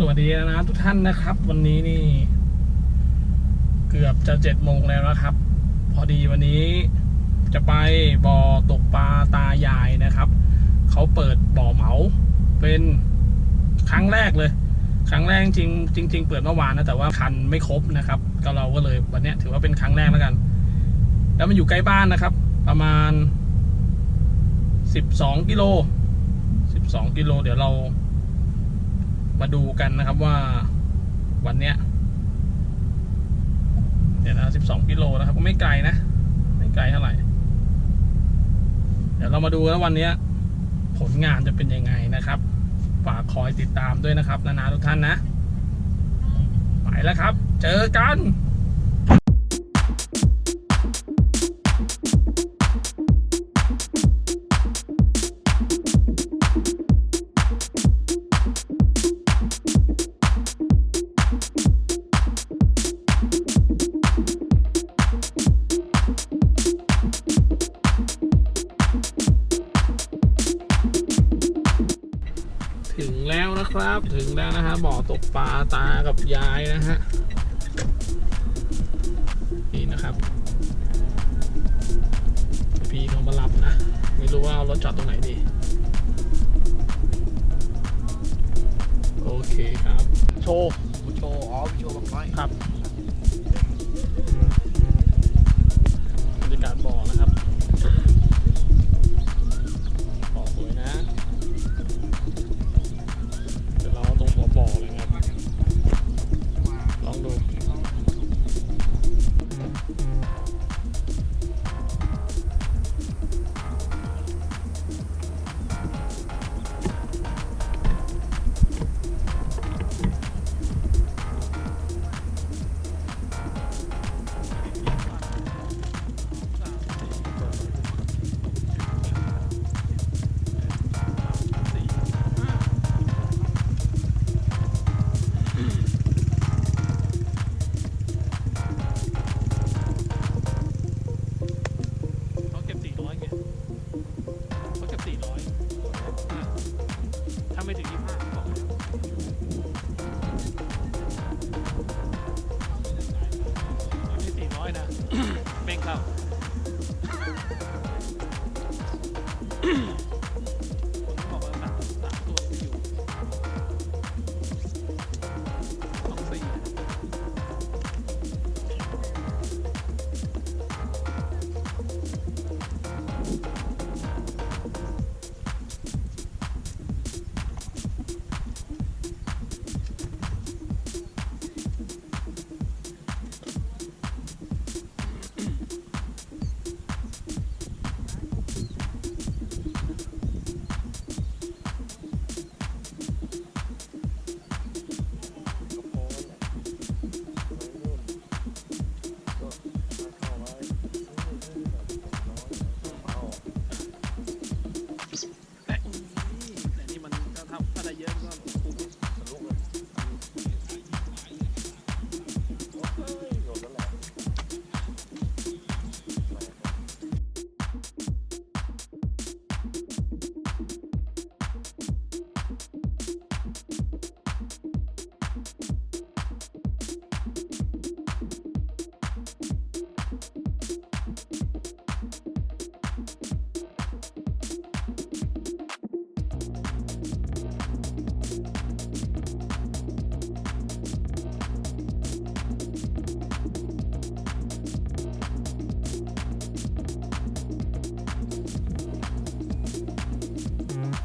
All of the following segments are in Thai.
สวัสดีนะทุกท่านนะครับ วันนี้นี่ เกือบจะเจ็ดโมงแล้วนะครับ พอดีวันนี้จะไปบ่อตกปลาตายายนะครับ เขาเปิดบ่อเหมาเป็นครั้งแรกเลย ครั้งแรกจริงจริง ๆ เปิดเมื่อวานนะแต่ว่าคันไม่ครบนะครับ ก็เราก็เลยวันนี้ถือว่าเป็นครั้งแรกแล้วกัน แล้วมันอยู่ใกล้บ้านนะครับ ประมาณสิบสองกิโลสิบสองกิโลเดี๋ยวเรา มาดูกันนะครับว่าวันเนี้ยเดี๋ยวนะสิบสองกิโลนะครับก็ไม่ไกลนะ ไม่ไกลเท่าไหร่ เดี๋ยวเรามาดูว่าวันเนี้ยผลงานจะเป็นยังไงนะครับ ฝากคอยติดตามด้วยนะครับ นานาทุกท่านนะ ไปแล้วครับ เจอกัน นะครับ ถึงแล้วนะฮะบ่อตกปลาตากับยายนะฮะนี่นะครับ พี่เขามารับนะ ไม่รู้ว่าเอารถจอดตรงไหนดี โอเคครับ โชว์โชว์อ๋อวิโชว์บังไฟครับบ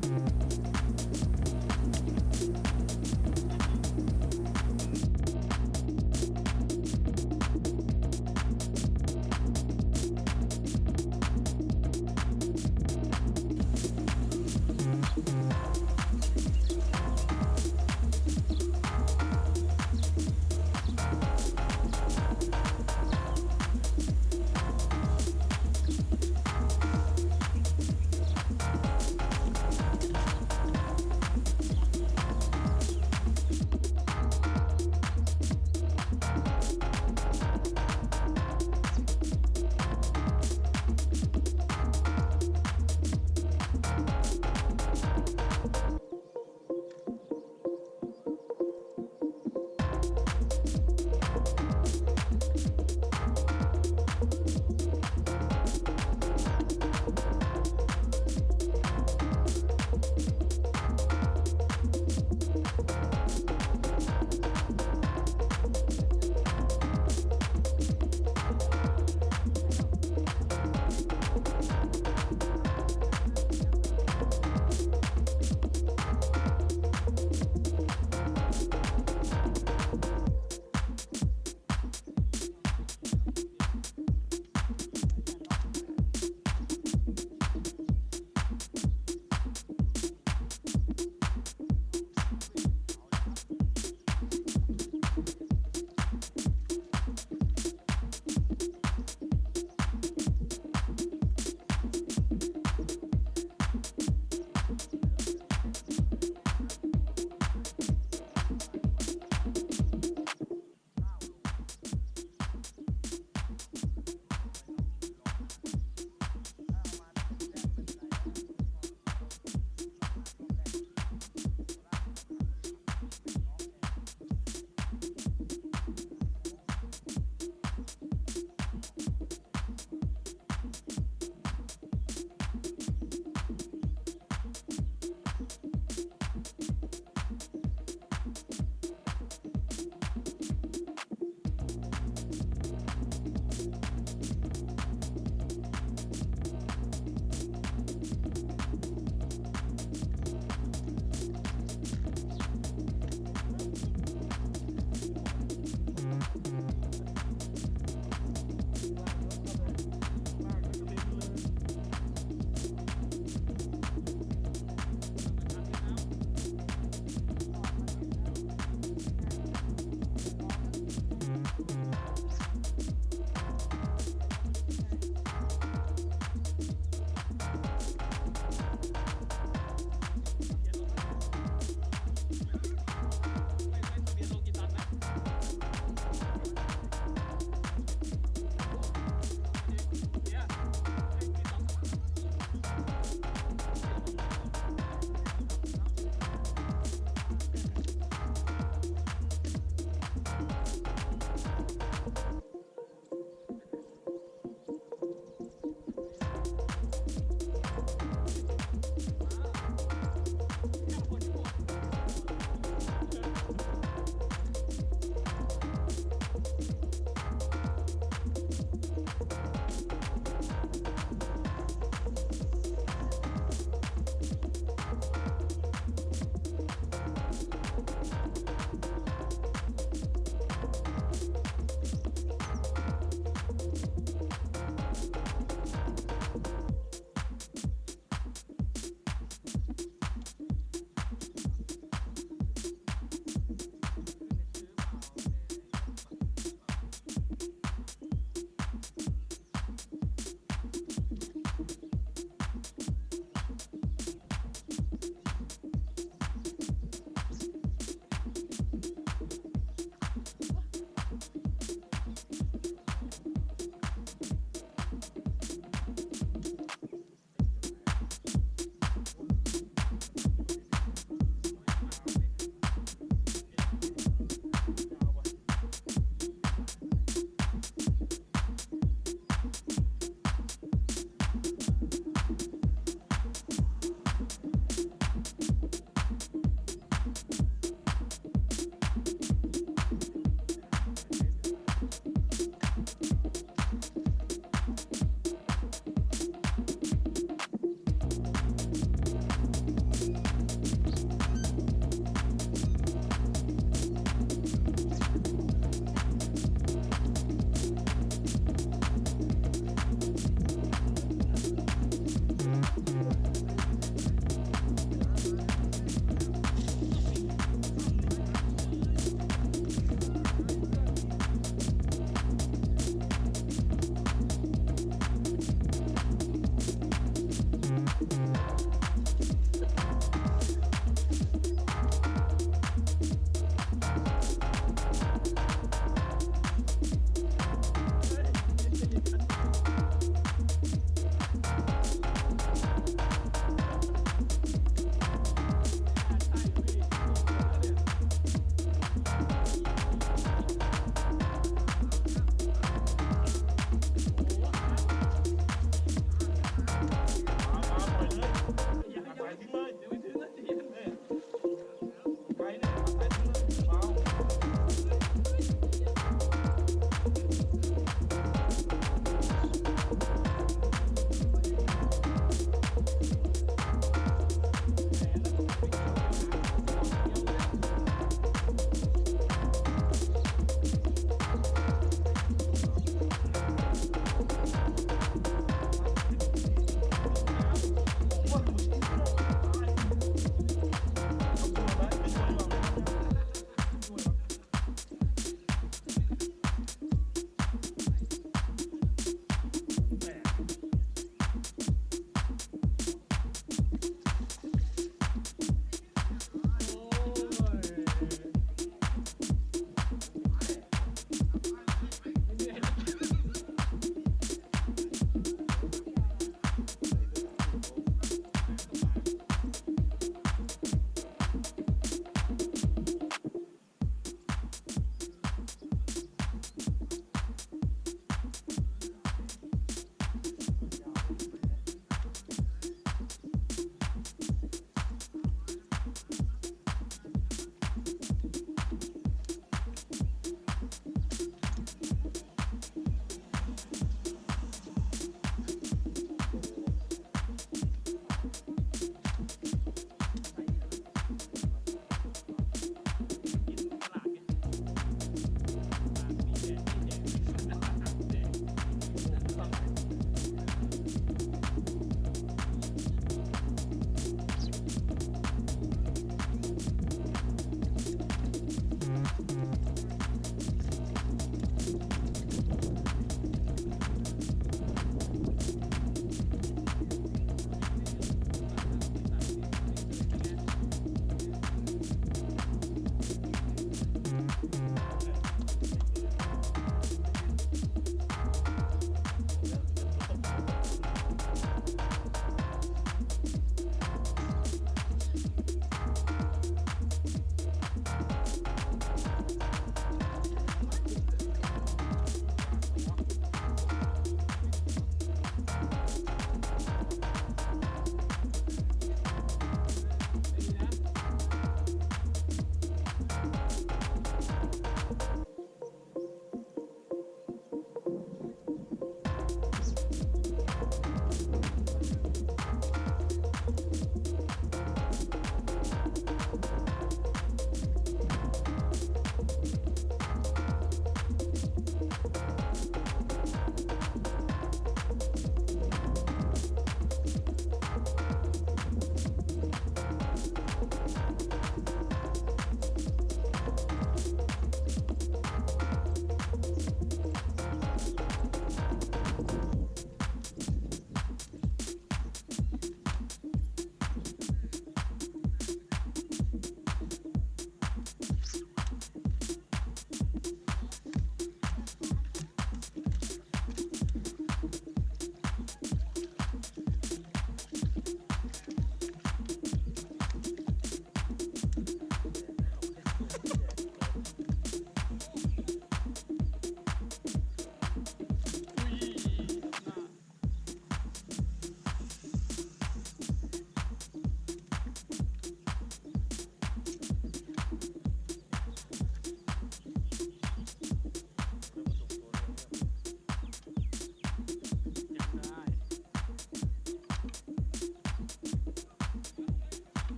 Bye.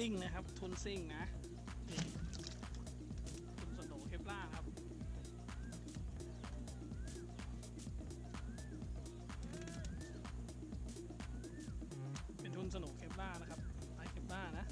ซิ่งนะครับ ทุนซิ่งนะทุนสโนเคปล่าครับเป็นทุนสโนเคปล่านะครับไอเคปล่านะ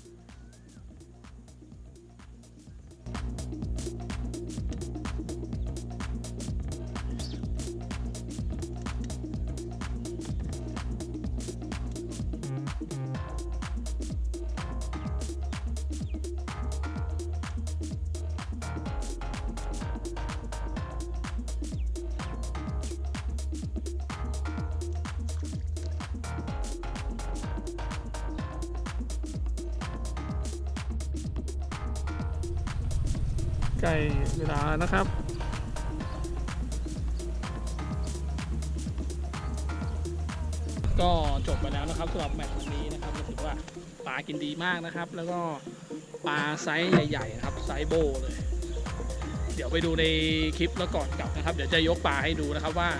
ใกล้เวลานะครับก็จบไปแล้วนะครับสำหรับแมตช์วันนี้นะครับก็ถือว่าปลากินดีมากนะครับ แล้วก็ปลาไซส์ใหญ่ๆนะครับไซส์โบเลย เดี๋ยวไปดูในคลิปแล้วก่อนกลับนะครับ เดี๋ยวจะยกปลาให้ดูนะครับว่า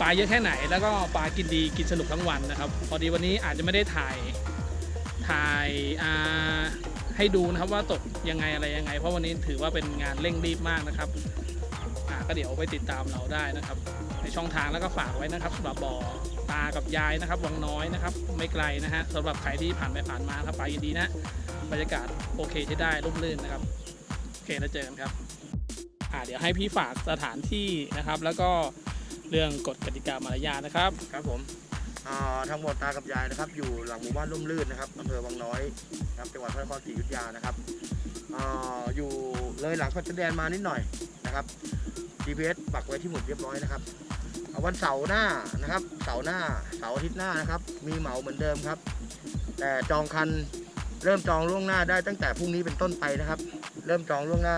ปลาเยอะแค่ไหน แล้วก็ปลากินดีกินสนุกทั้งวันนะครับ พอดีวันนี้อาจจะไม่ได้ถ่ายถ่ายอ่า ให้ดูนะครับว่าตกยังไงอะไรยังไง เพราะวันนี้ถือว่าเป็นงานเร่งรีบมากนะครับอ่าก็เดี๋ยวไปติดตามเราได้นะครับ ในช่องทางแล้วก็ฝากไว้นะครับสำหรับบ่อตากับยายนะครับวังน้อยนะครับ ไม่ไกลนะฮะสำหรับใครที่ผ่านไปผ่านมาครับไปยินดีนะบรรยากาศโอเคใช้ได้ร่มรื่นนะครับโอเคแล้วเจอกันครับอ่าเดี๋ยวให้พี่ฝากสถานที่นะครับ แล้วก็เรื่องกฎกติกามารยาทนะครับครับผม ทั้งหมดตากับยายนะครับ อยู่หลังหมู่บ้านร่มรื่นนะครับอำเภอวังน้อยนะครับจังหวัดพระนครศรีอยุธยานะครับออยู่เลยหลังพัชแดนมานิดหน่อยนะครับ GPS ปักไว้ที่หมุดเรียบร้อยนะครับวันเสาร์หน้านะครับ เสาร์หน้า เสาร์อาทิตย์หน้านะครับ มีเหมาเหมือนเดิมครับ แต่จองคันเริ่มจองล่วงหน้าได้ตั้งแต่พรุ่งนี้เป็นต้นไปนะครับ เริ่มจองล่วงหน้า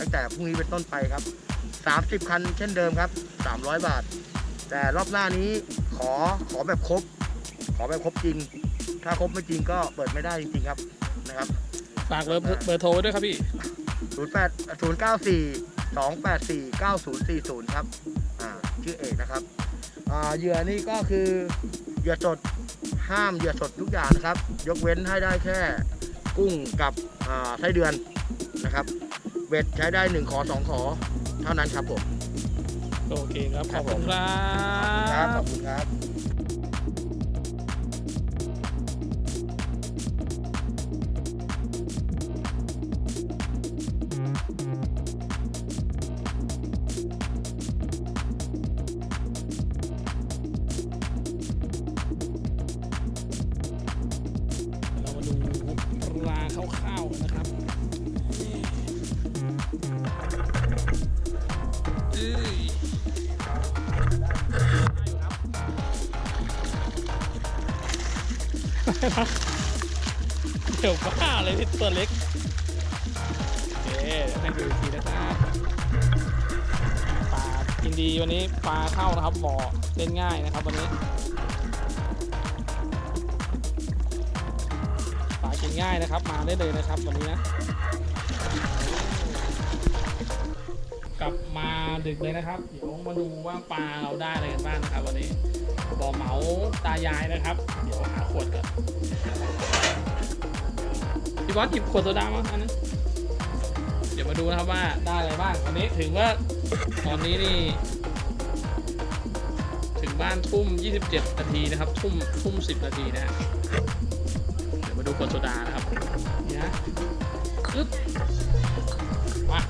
ตั้งแต่พรุ่งนี้เป็นต้นไปครับ 30 คันเช่นเดิมครับ 300 บาท แต่รอบหน้านี้ ขอขอแบบครบ ขอแบบครบจริง ถ้าครบไม่จริงก็เปิดไม่ได้จริงๆครับนะครับฝากเบอร์เบอร์โทรไว้ด้วยครับพี่ 08 094 284 9040 ครับอ่าชื่อเอกนะครับอ่าเหยื่อนี่ก็คือเหยื่อสดห้ามเหยื่อสดทุกอย่างนะครับ ยกเว้นให้ได้แค่กุ้งกับอ่าไส้เดือนนะครับเบ็ดใช้ได้ 1 ขอ 2 ขอ เท่านั้นครับผม โอเคครับขครัอบบคุณผมครัครับบขอบคุณครับ เดี๋ยวบ้าเลยพี่ตัวเล็กโอเคให้ดูอีกทีนะครับปลากินดีวันนี้ปลาเข้านะครับบ่อเล่นง่ายนะครับวันนี้ปลากินง่ายนะครับ มาได้เลยนะครับวันนี้นะกลับมาดึกเลยนะครับเดี๋ยวมาดูว่าปลาเราได้อะไรกันบ้างนะครับวันนี้บ่อเหมาตายายนะครับ เดี๋ยวหาขวดก่อน พี่บอสหยิบขวดโซดามาอันนึงเดี๋ยวมาดูนะครับว่าได้อะไรบ้างวันนี้ถึงว่าตอนนี้นี่ ถึงบ้านทุ่ม 27 นาทีนะครับ ทุ่มทุ่ม 10 นาทีนะฮะเดี๋ยวมาดูขวดโซดานะครับนี่นะปึ๊บมา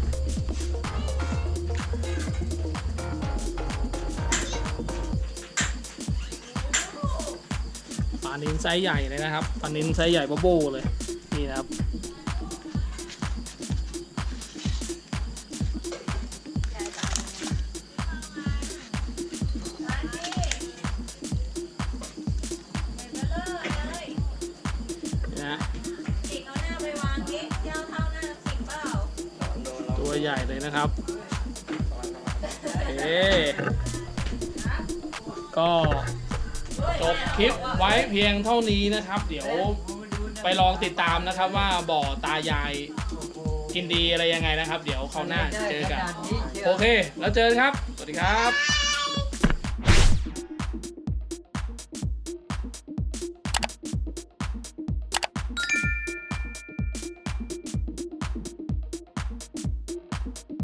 ปลานินไซส์ใหญ่เลยนะครับปลานินไซส์ใหญ่บ๊โบเลย นี่นะครับนี่นะจิกเอาหน้าไปวางดิเจ้าเท่าหน้าจิกเปล่าตัวใหญ่เลยนะครับ เอ๊ก็จบคลิปไว้เพียงเท่านี้นะครับ เดี๋ยว ไปลองติดตามนะครับว่าบ่อตายายกินดีอะไรยังไงนะครับ เดี๋ยวเขาวหน้าเจอกัน โอเค แล้วเจอกันครับ สวัสดีครับ